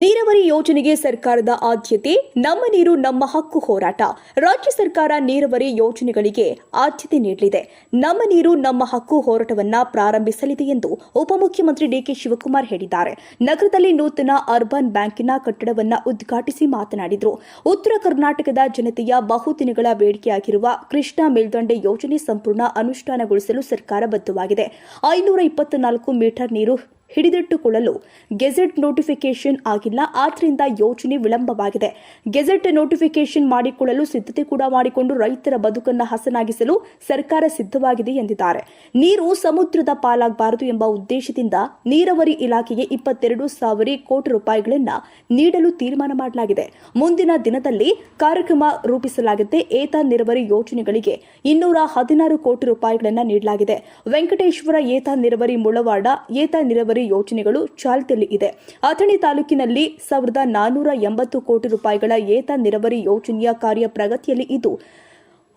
ನೀರಾವರಿ ಯೋಜನೆಗೆ ಸರ್ಕಾರದ ಆದ್ಯತೆ, ನಮ್ಮ ನೀರು ನಮ್ಮ ಹಕ್ಕು ಹೋರಾಟ. ರಾಜ್ಯ ಸರ್ಕಾರ ನೀರಾವರಿ ಯೋಜನೆಗಳಿಗೆ ಆದ್ಯತೆ ನೀಡಲಿದೆ. ನಮ್ಮ ನೀರು ನಮ್ಮ ಹಕ್ಕು ಹೋರಾಟವನ್ನ ಪ್ರಾರಂಭಿಸಲಿದೆ ಎಂದು ಉಪಮುಖ್ಯಮಂತ್ರಿ ಡಿಕೆ ಶಿವಕುಮಾರ್ ಹೇಳಿದ್ದಾರೆ. ನಗರದಲ್ಲಿ ನೂತನ ಅರ್ಬನ್ ಬ್ಯಾಂಕಿನ ಕಟ್ಟಡವನ್ನ ಉದ್ಘಾಟಿಸಿ ಮಾತನಾಡಿದರು. ಉತ್ತರ ಕರ್ನಾಟಕದ ಜನತೆಯ ಬಹುದಿನಗಳ ಬೇಡಿಕೆಯಾಗಿರುವ ಕೃಷ್ಣಾ ಮೇಲ್ದಂಡೆ ಯೋಜನೆ ಸಂಪೂರ್ಣ ಅನುಷ್ಠಾನಗೊಳಿಸಲು ಸರ್ಕಾರ ಬದ್ಧವಾಗಿದೆ. ಐನೂರ ಇಪ್ಪತ್ನಾಲ್ಕು ಮೀಟರ್ ನೀರು ಹಿಡಿದಿಟ್ಟುಕೊಳ್ಳಲು ಗೆಜೆಟ್ ನೋಟಿಫಿಕೇಶನ್ ಆಗಿಲ್ಲ. ಆದ್ದರಿಂದ ಯೋಜನೆ ವಿಳಂಬವಾಗಿದೆ. ಗೆಜೆಟ್ ನೋಟಿಫಿಕೇಶನ್ ಮಾಡಿಕೊಳ್ಳಲು ಸಿದ್ಧತೆ ಕೂಡ ಮಾಡಿಕೊಂಡು ರೈತರ ಬದುಕನ್ನು ಹಸನಾಗಿಸಲು ಸರ್ಕಾರ ಸಿದ್ಧವಾಗಿದೆ ಎಂದಿದ್ದಾರೆ. ನೀರು ಸಮುದ್ರದ ಪಾಲಾಗಬಾರದು ಎಂಬ ಉದ್ದೇಶದಿಂದ ನೀರಾವರಿ ಇಲಾಖೆಗೆ ಇಪ್ಪತ್ತೆರಡು ಸಾವಿರ ಕೋಟಿ ರೂಪಾಯಿಗಳನ್ನು ನೀಡಲು ತೀರ್ಮಾನ ಮಾಡಲಾಗಿದೆ. ಮುಂದಿನ ದಿನದಲ್ಲಿ ಕಾರ್ಯಕ್ರಮ ರೂಪಿಸಲಾಗಿದೆ ಏತ ನೀರಾವರಿ ಯೋಜನೆಗಳಿಗೆ ಇನ್ನೂರ ಹದಿನಾರು ಕೋಟಿ ರೂಪಾಯಿಗಳನ್ನು ನೀಡಲಾಗಿದೆ. ವೆಂಕಟೇಶ್ವರ ಏತ ನೀರಾವರಿ ಮುಳವಾಡ, ಏತ ನೀರಾವರಿ ಯೋಜನೆಗಳು ಚಾಲ್ತಿಯಲ್ಲಿ ಇದೆ. ಅಥಣಿ ತಾಲೂಕಿನಲ್ಲಿ ಸಾವಿರದ ನಾನ್ನೂರ ಎಂಬತ್ತು ಕೋಟಿ ರೂಪಾಯಿಗಳ ಏತ ನೀರಾವರಿ ಯೋಜನೆಯ ಕಾರ್ಯ ಪ್ರಗತಿಯಲ್ಲಿ ಇದ್ದು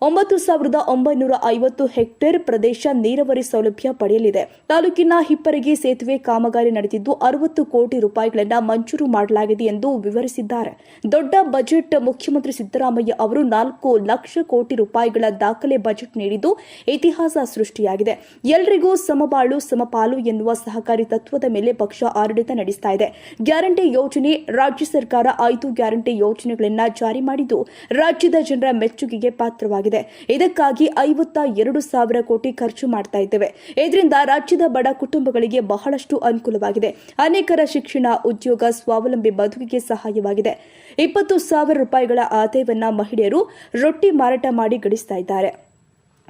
ಒಂಬತ್ತು ಸಾವಿರದ ಒಂಬೈನೂರ ಐವತ್ತು ಹೆಕ್ಟೇರ್ ಪ್ರದೇಶ ನೀರಾವರಿ ಸೌಲಭ್ಯ ಪಡೆಯಲಿದೆ. ತಾಲೂಕಿನ ಹಿಪ್ಪರಿಗೆ ಸೇತುವೆ ಕಾಮಗಾರಿ ನಡೆದಿದ್ದು ಅರವತ್ತು ಕೋಟಿ ರೂಪಾಯಿಗಳನ್ನು ಮಂಜೂರು ಮಾಡಲಾಗಿದೆ ಎಂದು ವಿವರಿಸಿದ್ದಾರೆ. ದೊಡ್ಡ ಬಜೆಟ್ ಮುಖ್ಯಮಂತ್ರಿ ಸಿದ್ದರಾಮಯ್ಯ ಅವರು ನಾಲ್ಕು ಲಕ್ಷ ಕೋಟಿ ರೂಪಾಯಿಗಳ ದಾಖಲೆ ಬಜೆಟ್ ನೀಡಿದ್ದು ಇತಿಹಾಸ ಸೃಷ್ಟಿಯಾಗಿದೆ. ಎಲ್ರಿಗೂ ಸಮಬಾಳು, ಸಮಪಾಲು ಎನ್ನುವ ಸಹಕಾರಿ ತತ್ವದ ಮೇಲೆ ಪಕ್ಷ ಆಡಳಿತ ನಡೆಸ್ತಾ ಇದೆ. ಗ್ಯಾರಂಟಿ ಯೋಜನೆ ರಾಜ್ಯ ಸರ್ಕಾರ ಐದು ಗ್ಯಾರಂಟಿ ಯೋಜನೆಗಳನ್ನು ಜಾರಿ ಮಾಡಿದ್ದು ರಾಜ್ಯದ ಜನರ ಮೆಚ್ಚುಗೆಗೆ ಪಾತ್ರವಾಗಿದೆ. ಇದಕ್ಕಾಗಿ ಐವತ್ತ ಎರಡು ಸಾವಿರ ಕೋಟಿ ಖರ್ಚು ಮಾಡ್ತಾ ಇದ್ದೇವೆ. ಇದರಿಂದ ರಾಜ್ಯದ ಬಡ ಕುಟುಂಬಗಳಿಗೆ ಬಹಳಷ್ಟು ಅನುಕೂಲವಾಗಿದೆ. ಅನೇಕರ ಶಿಕ್ಷಣ, ಉದ್ಯೋಗ, ಸ್ವಾವಲಂಬಿ ಬದುಕಿಗೆ ಸಹಾಯವಾಗಿದೆ. ಇಪ್ಪತ್ತು ಸಾವಿರ ರೂಪಾಯಿಗಳ ಆದಾಯವನ್ನ ಮಹಿಳೆಯರು ರೊಟ್ಟಿ ಮಾರಾಟ ಮಾಡಿ ಗಳಿಸ್ತಾ ಇದ್ದಾರೆ.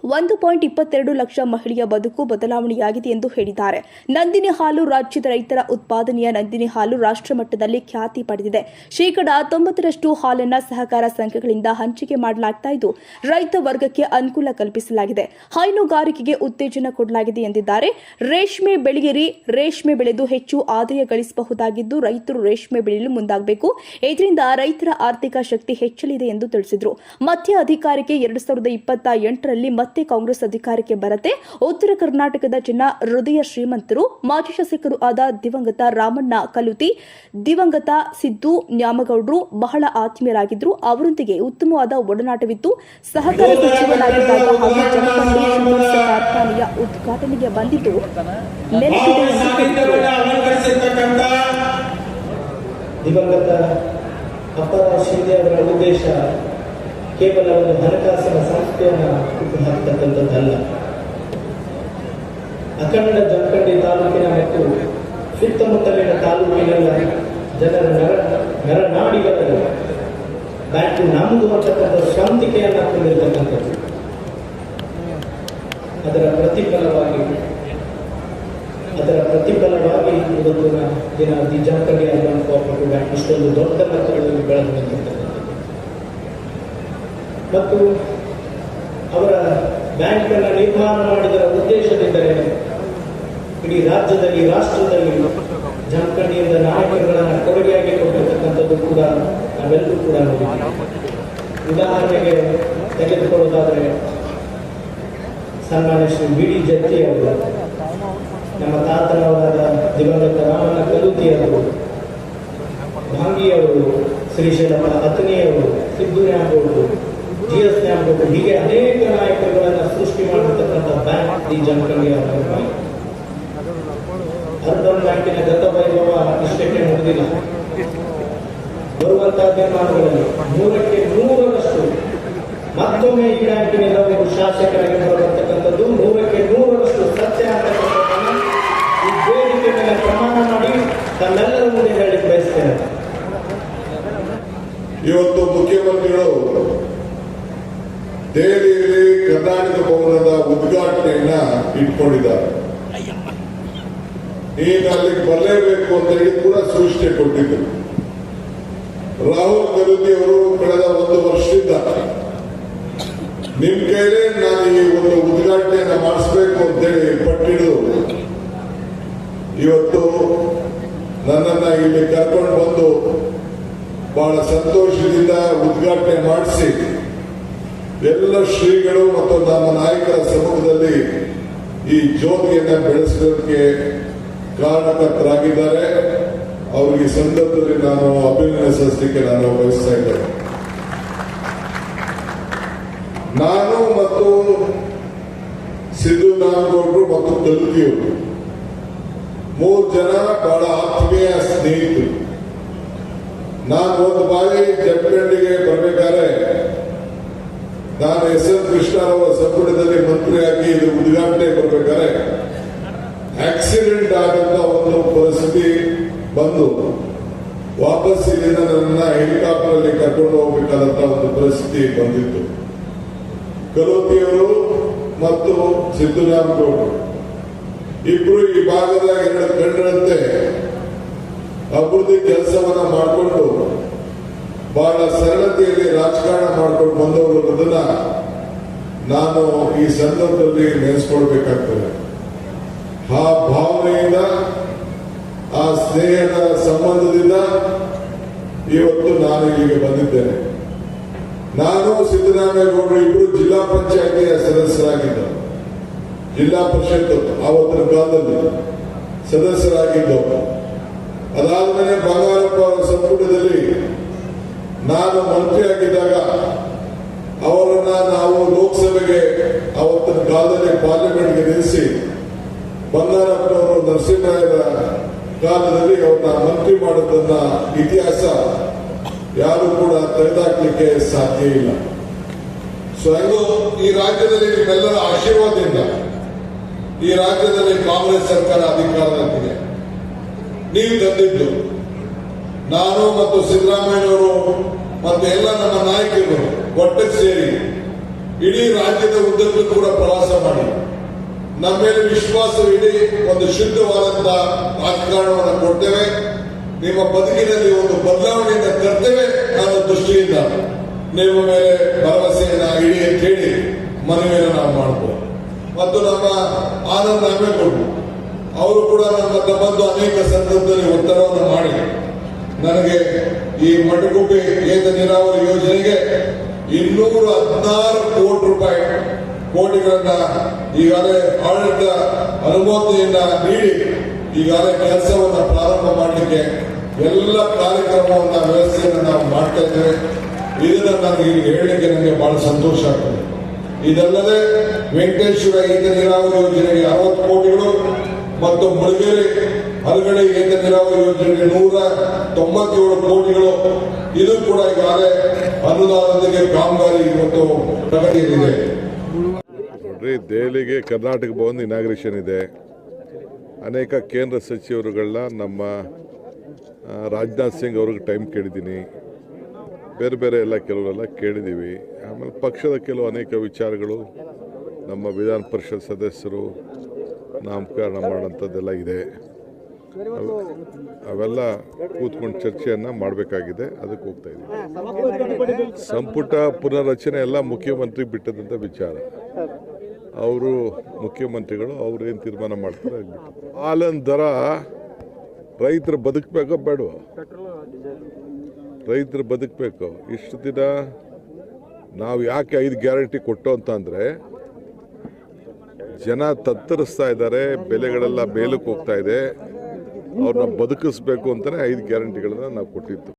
ಒಂದು ಪಾಯಿಂಟ್ ಇಪ್ಪತ್ತೆರಡು ಲಕ್ಷ ಮಹಿಳೆಯ ಬದುಕು ಬದಲಾವಣೆಯಾಗಿದೆ ಎಂದು ಹೇಳಿದ್ದಾರೆ. ನಂದಿನಿ ಹಾಲು ರಾಜ್ಯದ ರೈತರ ಉತ್ಪಾದನೆಯ ನಂದಿನಿ ಹಾಲು ರಾಷ್ಟ್ರ ಮಟ್ಟದಲ್ಲಿ ಖ್ಯಾತಿ ಪಡೆದಿದೆ. ಶೇಕಡಾ ತೊಂಬತ್ತರಷ್ಟು ಹಾಲನ್ನು ಸಹಕಾರ ಸಂಘಗಳಿಂದ ಹಂಚಿಕೆ ಮಾಡಲಾಗ್ತಾ ಇದ್ದು, ರೈತ ವರ್ಗಕ್ಕೆ ಅನುಕೂಲ ಕಲ್ಪಿಸಲಾಗಿದೆ. ಹೈನುಗಾರಿಕೆಗೆ ಉತ್ತೇಜನ ಕೊಡಲಾಗಿದೆ ಎಂದಿದ್ದಾರೆ. ರೇಷ್ಮೆ ಬೆಳೆಯಿರಿ, ರೇಷ್ಮೆ ಬೆಳೆದು ಹೆಚ್ಚು ಆದಾಯ ಗಳಿಸಬಹುದಾಗಿದ್ದು, ರೈತರು ರೇಷ್ಮೆ ಬೆಳೆಯಲು ಮುಂದಾಗಬೇಕು. ಇದರಿಂದ ರೈತರ ಆರ್ಥಿಕ ಶಕ್ತಿ ಹೆಚ್ಚಲಿದೆ ಎಂದು ತಿಳಿಸಿದರು. ಮಧ್ಯ ಅಧಿಕಾರಕ್ಕೆ ಎರಡು ಸಾವಿರದ ಇಪ್ಪತ್ತ ಎಂಟರಲ್ಲಿ ಮತ್ತೆ ಕಾಂಗ್ರೆಸ್ ಅಧಿಕಾರಕ್ಕೆ ಬರತೆ ಉತ್ತರ ಕರ್ನಾಟಕದ ಜನ ಹೃದಯ ಶ್ರೀಮಂತರು, ಮಾಜಿ ಶಾಸಕರು ಆದ ದಿವಂಗತ ರಾಮಣ್ಣ ಕಲುತಿ ದಿವಂಗತ ಸಿದ್ದು ನ್ಯಾಮಗೌಡರು ಬಹಳ ಆತ್ಮೀಯರಾಗಿದ್ದರು. ಅವರೊಂದಿಗೆ ಉತ್ತಮವಾದ ಒಡನಾಟವಿತ್ತು ಸಹಕಾರ ಸಚಿವರಾಗಿದ್ದಾಗ ಹಾಗೂ ಕಾರ್ಖಾನೆಯ ಉದ್ಘಾಟನೆಗೆ ಬಂದಿದ್ದು ದಿವಂಗತ ಅಪ್ಪರ ಶಿಂದೆ ಅವರ ಉದ್ದೇಶ ಕೇವಲ ಒಂದು ಹಣಕಾಸಿನ ಸಂಸ್ಥೆಯನ್ನು ಹುಟ್ಟುಹಾಕತಕ್ಕಂಥದ್ದಲ್ಲ ಅಖಂಡ ಜಮಖಂಡಿ ತಾಲೂಕಿನ ಮತ್ತು ಸುತ್ತಮುತ್ತಲಿನ ತಾಲೂಕಿನೆಲ್ಲ, ಜನರ ನರ ನರನಾಡಿಗಳಲ್ಲಿ ಬ್ಯಾಂಕು ನಮ್ಮದು ಅಂತಕ್ಕಂಥ ಸ್ವಂತಿಕೆಯನ್ನು ಹೊಂದಿರತಕ್ಕಂಥದ್ದು ಅದರ ಪ್ರತಿಫಲವಾಗಿ ಅದರ ಪ್ರತಿಫಲವಾಗಿ ಇವತ್ತು ದಿನ ದಿ ಜಮಖಂಡಿ ಬ್ಯಾಂಕ್ ಇಷ್ಟೊಂದು ದೊಡ್ಡ ಮಟ್ಟದಲ್ಲಿ ಬೆಳೆದು ಮತ್ತು ಅವರ ಬ್ಯಾಂಕ್ ಅನ್ನು ನಿರ್ಮಾಣ ಮಾಡಿದರ ಉದ್ದೇಶವೆಂದರೆ ಇಡೀ ರಾಜ್ಯದಲ್ಲಿ, ರಾಷ್ಟ್ರದಲ್ಲಿ ಜಮಖಂಡಿಯಿಂದ ನಾಯಕರುಗಳನ್ನು ಕೊಡುಗೆಯಾಗಿ ಕೊಟ್ಟಿರ್ತಕ್ಕಂಥದ್ದು ಕೂಡ ನಾವೆಲ್ಲರೂ ಕೂಡ ಉದಾಹರಣೆಗೆ ತೆಗೆದುಕೊಳ್ಳೋದಾದರೆ ಸನ್ಮಾನ್ಯ ಶ್ರೀ ಬಿ ಡಿ ಜತ್ತಿ ಅವರು, ನಮ್ಮ ತಾತನವರಾದ ದಿವಂಗತ ರಾಮನ ಕಲುತಿಯವರು ಭಾಂಗಿಯವರು ಶ್ರೀಶೈಲಪ್ಪ ಅತನಿಯವರು ಸಿದ್ದು ನ್ಯಾಮಗೌಡರು ಜಿ ನ್ಯಾಮಗೌಡರು ಹೀಗೆ ಅನೇಕ ನಾಯಕರುಗಳನ್ನು ಸೃಷ್ಟಿ ಮಾಡಿರ್ತಕ್ಕಂಥ ಬ್ಯಾಂಕ್ ಈ ಬ್ಯಾಂಕ್ ಅರ್ಬನ್ ಬ್ಯಾಂಕಿನ ಗತ ವೈಭವ ಇಷ್ಟಕ್ಕೆ ಮುಗಿದಿಲ್ಲ. ಬರುವಂತಹ ತೀರ್ಮಾನಗಳಲ್ಲಿ ನೂರಕ್ಕೆ ನೂರರಷ್ಟು ಮತ್ತೊಮ್ಮೆ ಈ ಬ್ಯಾಂಕಿನಿಂದ ಒಂದು ಶಾಸಕರಾಗಿ ಬರತಕ್ಕಂಥದ್ದು ನೂರಕ್ಕೆ ನೂರರಷ್ಟು ಸತ್ಯ ಅಂತಕ್ಕಂಥದ್ದನ್ನು ಈ ವೇದಿಕೆ ಮೇಲೆ ಪ್ರಮಾಣ ಮಾಡಿ ತಮ್ಮೆಲ್ಲರ ಮುಂದೆ ಹೇಳಲಿಕ್ಕೆ ಬಯಸ್ತೇನೆ ಇವತ್ತು ಮುಖ್ಯಮಂತ್ರಿಗಳು ದೆಹಲಿಯಲ್ಲಿ ಕರ್ನಾಟಕ ಭವನದ ಉದ್ಘಾಟನೆಯನ್ನ ಇಟ್ಕೊಂಡಿದ್ದಾರೆ. ನೀನು ಅಲ್ಲಿಗೆ ಬರಲೇಬೇಕು ಅಂತ ಹೇಳಿ ಕೂಡ ಸೂಚನೆ ಕೊಟ್ಟಿದ್ದರು ರಾಹುಲ್ ಗಾಂಧಿ ಅವರು ಕಳೆದ ಒಂದು ವರ್ಷದಿಂದ ನಿಮ್ ಕೈಲೇ ನಾನು ಈ ಒಂದು ಉದ್ಘಾಟನೆಯನ್ನು ಮಾಡಿಸ್ಬೇಕು ಅಂತೇಳಿ ಪಟ್ಟಿಡು. ಇವತ್ತು ನನ್ನನ್ನ ಇಲ್ಲಿ ಕರ್ಕೊಂಡು ಬಂದು ಬಹಳ ಸಂತೋಷದಿಂದ ಉದ್ಘಾಟನೆ ಮಾಡಿಸಿ ಎಲ್ಲ ಶ್ರೀಗಳು ಮತ್ತು ನಮ್ಮ ನಾಯಕರ ಸಮ್ಮುಖದಲ್ಲಿ ಈ ಜ್ಯೋತಿಯನ್ನ ಬೆಳೆಸೋದಕ್ಕೆ ಕಾರಣಕರ್ತರಾಗಿದ್ದಾರೆ. ಅವರಿಗೆ ಸಂದರ್ಭದಲ್ಲಿ ನಾನು ಅಭಿನಂದಿಸಲಿಕ್ಕೆ ನಾನು ಬಯಸ್ತಾ ಇದ್ದೇನೆ. ನಾನು ಮತ್ತು ಸಿದ್ದು ನಾಗೌಡರು ಮತ್ತು ಕಲ್ಕಿಯವರು ಮೂರು ಜನ ಬಹಳ ಆತ್ಮೀಯ ಸ್ನೇಹಿತರು. ನಾನು ಒಂದು ಬಾರಿ ಜಡ್ಗಂಡಿಗೆ ಬರಬೇಕಾದ್ರೆ ನಾನು ಎಸ್ ಎನ್ ಕೃಷ್ಣರವರ ಸಂಪುಟದಲ್ಲಿ ಮಂತ್ರಿಯಾಗಿ ಇದು ಉದ್ಘಾಟನೆ ಬರಬೇಕಾದ್ರೆ ಆಕ್ಸಿಡೆಂಟ್ ಆದಂತ ಒಂದು ಪರಿಸ್ಥಿತಿ ಬಂದು ವಾಪಸ್ ಇಲ್ಲಿಂದ ನನ್ನ ಹೆಲಿಕಾಪ್ಟರ್ ಅಲ್ಲಿ ಕರ್ಕೊಂಡು ಹೋಗ್ಬೇಕಾದಂತ ಒಂದು ಪರಿಸ್ಥಿತಿ ಬಂದಿತ್ತು. ಕಲೋತಿಯವರು ಮತ್ತು ಸಿದ್ದರಾಮಗೌಡರು ಇಬ್ರು ಈ ಭಾಗದ ಎರಡು ಕಣ್ಣರಂತೆ ಅಭಿವೃದ್ಧಿ ಕೆಲಸವನ್ನ ಮಾಡಿಕೊಂಡು ಬಹಳ ಸರಳತೆಯಲ್ಲಿ ರಾಜಕಾರಣ ಮಾಡ್ಕೊಂಡು ಬಂದವರು ಅನ್ನೋದನ್ನ ನಾನು ಈ ಸಂದರ್ಭದಲ್ಲಿ ನೆನೆಸ್ಕೊಳ್ಬೇಕಾಗ್ತದೆ. ಆ ಭಾವನೆಯಿಂದ, ಆ ಸ್ನೇಹದ ಸಂಬಂಧದಿಂದ ಇವತ್ತು ನಾನು ಇಲ್ಲಿಗೆ ಬಂದಿದ್ದೇನೆ. ನಾನು ಸಿದ್ದರಾಮೇಗೌಡರು ಇಬ್ಬರು ಜಿಲ್ಲಾ ಪಂಚಾಯತಿಯ ಸದಸ್ಯರಾಗಿದ್ದರು ಜಿಲ್ಲಾ ಪರಿಷತ್ತು ಆವತ್ತಿನ ಕಾಲದಲ್ಲಿ ಸದಸ್ಯರಾಗಿದ್ದವರು. ಅದಾದ್ಮೇಲೆ ಬಂಗಾರಪ್ಪ ಅವರ ಸಂಪುಟದಲ್ಲಿ ನಾನು ಮಂತ್ರಿಯಾಗಿದ್ದಾಗ ಅವರನ್ನ ನಾವು ಲೋಕಸಭೆಗೆ ಅವತ್ತಿನ ಕಾಲದಲ್ಲಿ ಪಾರ್ಲಿಮೆಂಟ್ಗೆ ನಿಲ್ಲಿಸಿ ಬಂಗಾರಪ್ಪನವರು ನರಸಿಂಹರಾಯರ ಕಾಲದಲ್ಲಿ ಅವ್ರನ್ನ ಮಂತ್ರಿ ಮಾಡೋದನ್ನ ಇತಿಹಾಸ ಯಾರು ಕೂಡ ತೆಗೆದಾಕ್ಲಿಕ್ಕೆ ಸಾಧ್ಯ ಇಲ್ಲ. ಸೊ ಹೆಂಗೋ ಈ ರಾಜ್ಯದಲ್ಲಿ ನಿಮ್ಮೆಲ್ಲರ ಆಶೀರ್ವಾದದಿಂದ ಈ ರಾಜ್ಯದಲ್ಲಿ ಕಾಂಗ್ರೆಸ್ ಸರ್ಕಾರ ಅಧಿಕಾರದಲ್ಲಿದೆ. ನೀವು ತಂದಿದ್ದು ನಾನು ಮತ್ತು ಸಿದ್ದರಾಮಯ್ಯವರು ಮತ್ತು ಎಲ್ಲ ನಮ್ಮ ನಾಯಕರು ಒಟ್ಟಿಗೆ ಸೇರಿ ಇಡೀ ರಾಜ್ಯದ ಉದ್ದಕ್ಕೂ ಕೂಡ ಪ್ರವಾಸ ಮಾಡಿ. ನಮ್ಮ ಮೇಲೆ ವಿಶ್ವಾಸವಿಡಿ ಒಂದು ಶುದ್ಧವಾದಂತಹ ರಾಜಕಾರಣವನ್ನು ಕೊಡ್ತೇವೆ. ನಿಮ್ಮ ಬದುಕಿನಲ್ಲಿ ಒಂದು ಬದಲಾವಣೆಯಿಂದ ತರ್ತೇವೆ ಅನ್ನೋ ದೃಷ್ಟಿಯಿಂದ ನಿಮ್ಮ ಮೇಲೆ ಭರವಸೆಯನ್ನ ಇಡಿ ಅಂತ ಹೇಳಿ ಮನವಿಯನ್ನು ನಾವು ಮಾಡಬಹುದು ಮತ್ತು ನಮ್ಮ ಆನಂದ್ ನಾಮೇಗೌಡರು ಅವರು ಕೂಡ ನಮ್ಮ ಬಂದು ಅನೇಕ ಸಂದರ್ಭದಲ್ಲಿ ಒತ್ತಡವನ್ನು ಮಾಡಿ. ನನಗೆ ಈ ಮಡಗುಬ್ಬೆ ಏತ ನೀರಾವರಿ ಯೋಜನೆಗೆ ಇನ್ನೂರ ಹದಿನಾರು ಕೋಟಿ ರೂಪಾಯಿ ಕೋಟಿಗಳನ್ನ ಈಗಾಗಲೇ ಆಡಳಿತ ಅನುಮೋದನೆಯನ್ನ ನೀಡಿ ಈಗಾಗಲೇ ಕೆಲಸವನ್ನ ಪ್ರಾರಂಭ ಮಾಡಲಿಕ್ಕೆ ಎಲ್ಲ ಕಾರ್ಯಕ್ರಮವನ್ನ ವ್ಯವಸ್ಥೆಯನ್ನು ನಾವು ಮಾಡ್ತಾ ಇದ್ದೇವೆ. ಇದನ್ನ ನನಗೆ ಈಗ ಹೇಳಲಿಕ್ಕೆ ನನಗೆ ಬಹಳ ಸಂತೋಷ ಆಗ್ತದೆ. ಇದಲ್ಲದೆ ವೆಂಕಟೇಶ್ವರ ಈತ ನೀರಾವರಿ ಯೋಜನೆಗೆ ಅರವತ್ತು ಕೋಟಿಗಳು ಮತ್ತು ಮುಳಗೇರಿ ಹಲಗಡೆ ಏತ ನೀರಾವರಿ ಯೋಜನೆಗೆ ನೂರ ತೊಂಬತ್ತೇಳು ಕೋಟಿಗಳು? ಇದು ಕೂಡ ಈಗಾಗಲೇ ಅನುದಾನದೊಂದಿಗೆ ಕಾಮಗಾರಿ ಇವತ್ತು ಪ್ರಗತಿಯಲ್ಲಿದೆ. ನೋಡ್ರಿ, ದೆಹಲಿಗೆ ಕರ್ನಾಟಕ ಭವನ್ ಇನಾಗ್ರೇಷನ್ ಇದೆ. ಅನೇಕ ಕೇಂದ್ರ ಸಚಿವರುಗಳನ್ನ ನಮ್ಮ ರಾಜನಾಥ್ ಸಿಂಗ್ ಅವ್ರಿಗೆ ಟೈಮ್ ಕೇಳಿದ್ದೀನಿ. ಬೇರೆ ಬೇರೆ ಎಲ್ಲ ಕೆಲವರೆಲ್ಲ ಕೇಳಿದ್ದೀವಿ. ಆಮೇಲೆ ಪಕ್ಷದ ಕೆಲವು ಅನೇಕ ವಿಚಾರಗಳು ನಮ್ಮ ವಿಧಾನ ಪರಿಷತ್ ಸದಸ್ಯರು ನಾಮಕರಣ ಮಾಡೋಂಥದ್ದೆಲ್ಲ ಇದೆ. ಅವೆಲ್ಲ ಕೂತ್ಕೊಂಡು ಚರ್ಚೆಯನ್ನು ಮಾಡಬೇಕಾಗಿದೆ. ಅದಕ್ಕೆ ಹೋಗ್ತಾ ಇದ್ದೀವಿ. ಸಂಪುಟ ಪುನರ್ರಚನೆ ಎಲ್ಲ ಮುಖ್ಯಮಂತ್ರಿ ಬಿಟ್ಟದಂತ ವಿಚಾರ. ಅವರು ಮುಖ್ಯಮಂತ್ರಿಗಳು, ಅವ್ರು ಏನು ತೀರ್ಮಾನ ಮಾಡ್ತಾರೆ ಹಾಲನ್ ದರ ರೈತರು ಬದುಕಬೇಕು ಬೇಡ ರೈತರು ಬದುಕಬೇಕು. ಇಷ್ಟು ದಿನ ನಾವು ಯಾಕೆ ಐದು ಗ್ಯಾರಂಟಿ ಕೊಟ್ಟು ಅಂತಂದರೆ ಜನ ತತ್ತರಿಸ್ತಾ ಇದ್ದಾರೆ, ಬೆಲೆಗಳೆಲ್ಲ ಮೇಲಕ್ಕೆ ಹೋಗ್ತಾ ಇದೆ. ಅವ್ರನ್ನ ಬದುಕಿಸ್ಬೇಕು ಅಂತಲೇ ಐದು ಗ್ಯಾರಂಟಿಗಳನ್ನ ನಾವು ಕೊಟ್ಟಿದ್ದು.